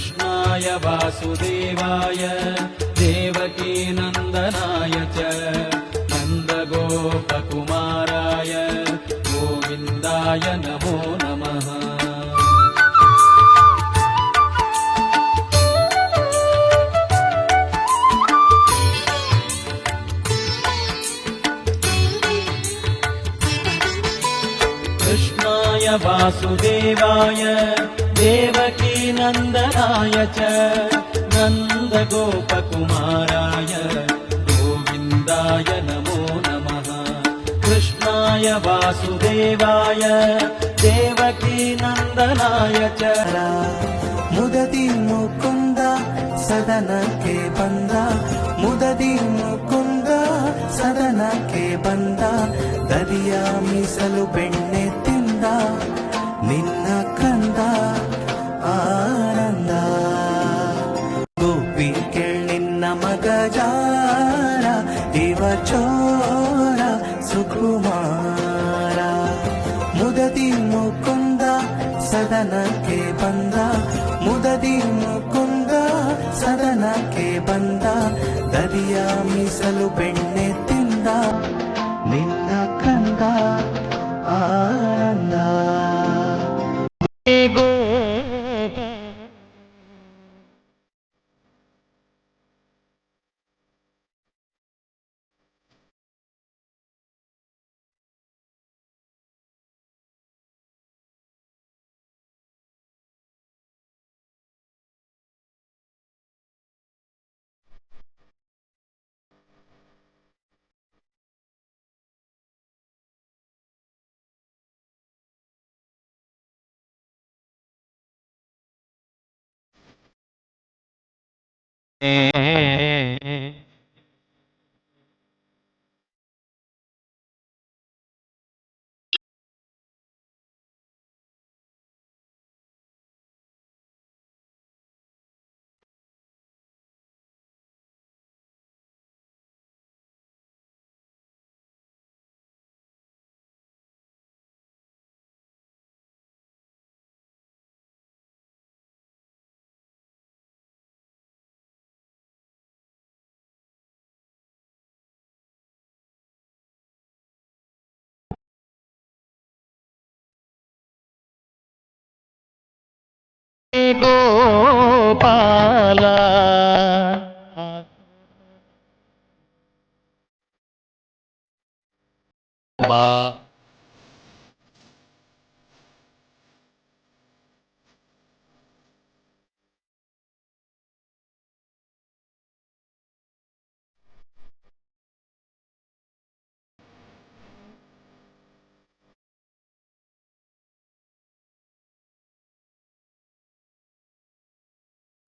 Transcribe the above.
कृष्णाय वासुदेवाय देवकीनन्दनाय च नन्दगोपकुमाराय गोविन्दाय नमो नमः कृष्णाय वासुदेवाय देवकीनन्दनाय च नन्दगोपकुमाराय गोविन्दाय नमो नमः कृष्णाय वासुदेवाय देवकीनन्दनाय च ಮುದದಿ ಮುಕುಂದ ಸದನಕ್ಕೆ ಬಂದ ಮುದದಿ ಮುಕುಂದ ಸದನಕ್ಕೆ ಬಂದ ದರಿಯ ಮೀಸಲು ಬೆಣ್ಣೆ ನಿನ್ನ ಕಂದ, ಆನಂದ. ಗೋಪಿ ನಿನ್ನ ಮಗಜಾರ ದೇವ ಚೋರ, ಸುಕುಮಾರ. ಮುದದಿ ಮುಕುಂದ ಸದನಕ್ಕೆ ಬಂದ, ಮುದದಿ ಮುಕುಂದ ಸದನಕ್ಕೆ ಬಂದ ದರಿಯ ಮೀಸಲು ಬೆಣ್ಣೆ ತಿಂದ. ನಿನ್ನ ಕಂದ 诶诶 गोपाल। बा